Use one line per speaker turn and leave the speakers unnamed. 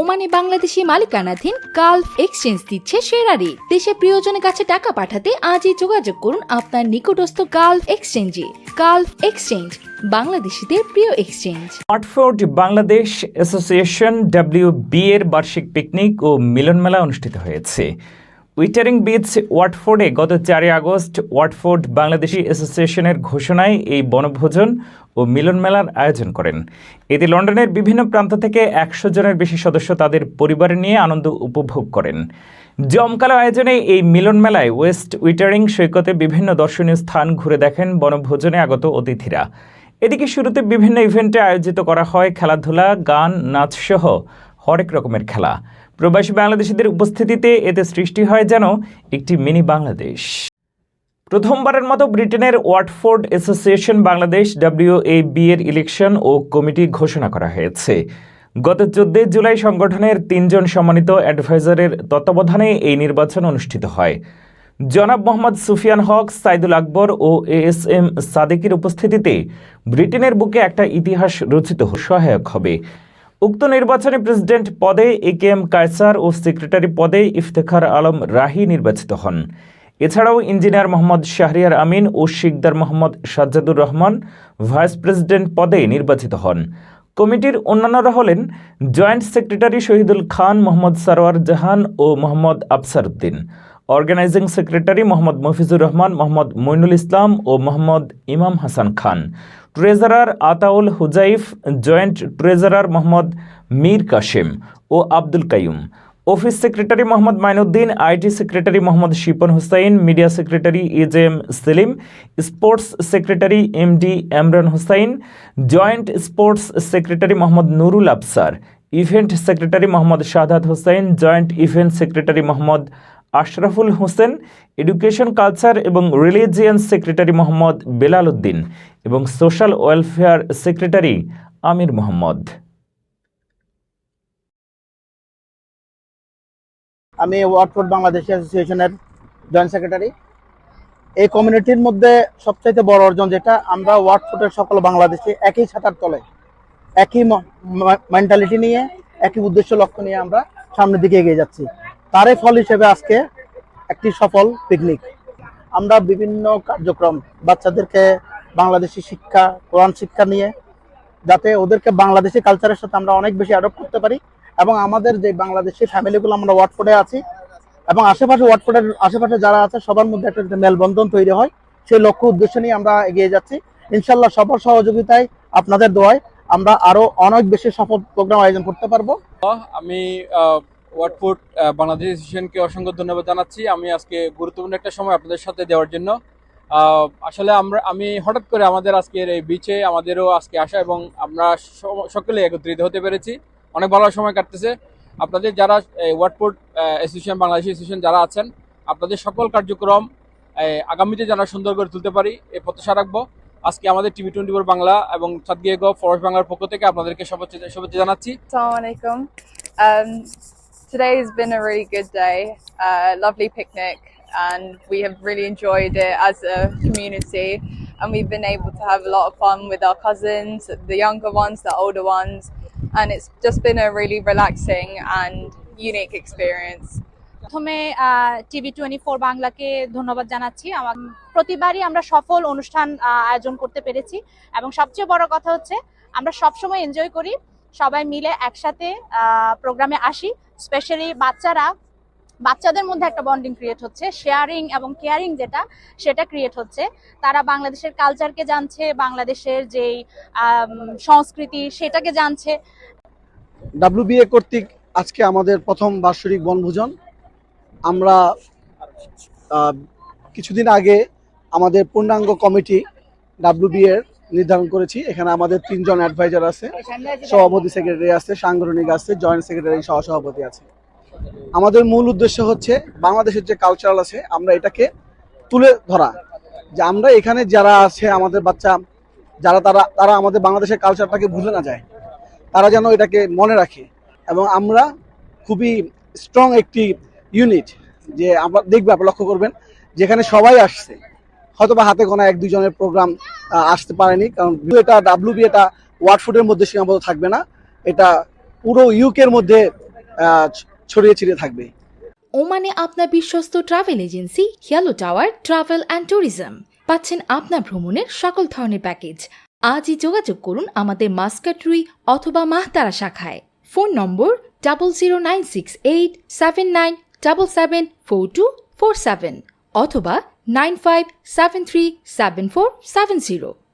ওমানে বাংলাদেশি মালিকানাধীন Gulf exchange দিচ্ছে সেরা রেট দেশে প্রিয়জনের কাছে টাকা পাঠাতে আজই যোগাযোগ করুন আপনার নিকটস্থ গালফ এক্সচেঞ্জে। গালফ এক্সচেঞ্জ, বাংলাদেশিদের প্রিয় exchange.
Watford Bangladesh association WB এর বার্ষিক পিকনিক ও মিলন মেলা অনুষ্ঠিত হয়েছে। উইটারিং বিচ ওয়াটফোর্ডে গত চারই আগস্ট ওয়াটফোর্ড বাংলাদেশি অ্যাসোসিয়েশনের ঘোষণায় এই বনভোজন ও মিলন মেলার আয়োজন করেন। এতে লন্ডনের বিভিন্ন প্রান্ত থেকে একশো জনের বেশি সদস্য তাদের পরিবার নিয়ে আনন্দ উপভোগ করেন। জমকালো আয়োজনে এই মিলন মেলায় ওয়েস্ট উইটারিং সৈকতে বিভিন্ন দর্শনীয় স্থান ঘুরে দেখেন বনভোজনে আগত অতিথিরা। এদিকে শুরুতে বিভিন্ন ইভেন্টে আয়োজিত করা হয় খেলাধুলা, গান, নাচসহ হরেক রকমের খেলা। প্রবাসী বাংলাদেশিদের উপস্থিতিতে এতে সৃষ্টি হয় যেন একটি মিনি বাংলাদেশ। প্রথমবারের মতো ব্রিটেনের ওয়াটফোর্ড অ্যাসোসিয়েশন বাংলাদেশ ডাব্লিউএবি এর ইলেকশন ও কমিটি ঘোষণা করা হয়েছে। গত চোদ্দই জুলাই সংগঠনের তিনজন সম্মানিত অ্যাডভাইজারের তত্ত্বাবধানে এই নির্বাচন অনুষ্ঠিত হয়। জনাব মোহাম্মদ সুফিয়ান হক, সাইদুল আকবর ও এ এস এম সাদেকের উপস্থিতিতে ব্রিটেনের বুকে একটা ইতিহাস রচিত সহায়ক হবে। উক্ত নির্বাচনে প্রেসিডেন্ট পদে এ কে এম কায়সার ও সেক্রেটারি পদে ইফতেখার আলম রাহি নির্বাচিত হন। এছাড়াও ইঞ্জিনিয়ার মোহাম্মদ শাহরিয়ার আমিন ও শিকদার মোহাম্মদ সাজ্জাদুর রহমান ভাইস প্রেসিডেন্ট পদে নির্বাচিত হন। কমিটির অন্যান্যরা হলেন জয়েন্ট সেক্রেটারি শহীদুল খান মোহাম্মদ সারোয়ার জাহান ও Mohammad Afsar Uddin organising secretary Mohammad Mafizur Rahman, Mohammad Moinul Islam O Mohammad Imam Hasan Khan. Treasurer Ataul Huzaif, joint treasurer Mohammad Mir Kashem O Abdul Kaiyum. Office secretary Mohammad Mainuddin, IT secretary Mohammad Shipon Hussain, media secretary H M Selim, sports secretary M D Emran Hussain, joint sports secretary Mohammad Nurul Afsar event secretary Mohammad Shahad Hossain joint event secretary Mohammad Ashraful Hossain, education, culture এবং religion secretary Mohammad Belal Uddin এবং social welfare secretary Amir Mohammad.
আমি Watford Bangladesh অ্যাসোসিয়েশনের joint secretary. এই কমিউনিটির মধ্যে সবচাইতে বড় অর্জন যেটা, আমরা ওয়াটফোর্ডের সকল বাংলাদেশে একই ছাতার তলে, একই মেন্টালিটি নিয়ে, একই উদ্দেশ্য, লক্ষ্য নিয়ে আমরা সামনের দিকে এগিয়ে যাচ্ছি। তারই ফল হিসেবে আজকে একটি সফল পিকনিক আমরা বিভিন্ন কার্যক্রম বাচ্চাদেরকে বাংলাদেশি শিক্ষা, কোরআন শিক্ষা নিয়ে, যাতে ওদেরকে বাংলাদেশি কালচারের সাথে আমরা অনেক বেশি অ্যাডপ্ট করতে পারি এবং আমাদের যে বাংলাদেশি ফ্যামিলিগুলো আমরা ওয়াটফোর্ডে আছি এবং আশেপাশে ওয়াটফোর্ডের আশেপাশে যারা আছে, সবার মধ্যে একটা মেলবন্ধন তৈরি হয়, সেই লক্ষ্য উদ্দেশ্য নিয়ে আমরা এগিয়ে যাচ্ছি। ইনশাল্লাহ সবার সহযোগিতায় আপনাদের দোয়ায় আমরা আরও অনেক বেশি সফল প্রোগ্রাম আয়োজন করতে পারব।
আমি আহ, বাংলাদেশ অ্যাসোসিয়েশনকে অসংখ্য ধন্যবাদ জানাচ্ছি। আমি আজকে গুরুত্বপূর্ণ একটা সময় আপনাদের সাথে দেওয়ার জন্য। আসলে আমরা আমি হঠাৎ করে আমাদের আজকের এই বিচে আমাদেরও আজকে আসা এবং আমরা সকলে একত্রিত হতে পেরেছি। অনেক ভালো সময় কাটতেছে। আপনাদের যারা এই ওয়াটফোর্ড অ্যাসোসিয়েশন বাংলাদেশ অ্যাসোসিয়েশন যারা আছেন আপনাদের সকল কার্যক্রম আগামীতে যেন সুন্দর করে তুলতে পারি এ প্রত্যাশা রাখব। আজকে আমাদের টিভি টোয়েন্টি ফোর বাংলা এবং সাতগিয়ে গো ফরেস্ট বাংলার পক্ষ থেকে আপনাদেরকে শুভেচ্ছা শুভেচ্ছা জানাচ্ছি।
Assalamu alaikum. Um, today has been a really good day, uh, lovely picnic, and we have really enjoyed it as a community. And we've been able to have a lot of fun with our cousins, the younger ones, the older ones, and it's just been a really relaxing and unique experience.
প্রথমে TV twenty four বাংলাকে ধন্যবাদ জানাচ্ছি আমার প্রতিবারই আমরা সফল অনুষ্ঠান আহ, আয়োজন করতে পেরেছি এবং সবচেয়ে বড় কথা হচ্ছে আমরা সবসময় এনজয় করি সবাই মিলে একসাথে প্রোগ্রামে আসি। স্পেশালি বাচ্চারা, বাচ্চাদের মধ্যে একটা বন্ডিং ক্রিয়েট হচ্ছে। শেয়ারিং এবং কেয়ারিং যেটা, সেটা ক্রিয়েট হচ্ছে। তারা বাংলাদেশের কালচারকে জানছে, বাংলাদেশের যেই সংস্কৃতি, সেটাকে জানছে।
ডাব্লিউবিএ কর্তৃক আজকে আমাদের প্রথম বার্ষিক বনভোজন। আমরা কিছুদিন আগে আমাদের পূর্ণাঙ্গ কমিটি ডাব্লিউবিএ এর নির্ধারণ করেছি। এখানে আমাদের তিনজন অ্যাডভাইজার আছে, সভাপতি সেক্রেটারি আছে, সাংগঠনিক আছে জয়েন্ট সেক্রেটারি সহ সভাপতি আছে। আমাদের মূল উদ্দেশ্য হচ্ছে বাংলাদেশের যে কালচারাল আছে, আমরা এটাকে তুলে ধরা। যে আমরা এখানে যারা আছে, আমাদের বাচ্চা, যারা তারা তারা আমাদের বাংলাদেশের কালচারটাকে ভুলে না যায়। তারা যেন এটাকে মনে রাখে। এবং আমরা খুবই স্ট্রং একটি ইউনিট যে আমরা দেখবে আপনি লক্ষ্য করবেন, যেখানে সবাই আসছে। হয়তো বা হাতে গোনা এক দুজনের প্রোগ্রাম আসতে পারেনি, কারণ এটা ডাব্লিউবি এটা ওয়ার্ডফুডের মধ্যে সীমাবদ্ধ থাকবে না। এটা পুরো ইউকের মধ্যে ছড়িয়ে ছিটিয়ে থাকবে।
ওমানে আপনার বিশ্বস্ত ট্রাভেল এজেন্সি হিয়ালো টাওয়ার ট্রাভেল অ্যান্ড ট্যুরিজম পাচ্ছেন আপনার ভ্রমণের সকল ধরনের প্যাকেজ আজই যোগাযোগ করুন আমাদের মাস্কাটরুই অথবা মাহতারা শাখায়। Phone number double zero nine six eight seven nine double seven four two four seven অথবা 95737470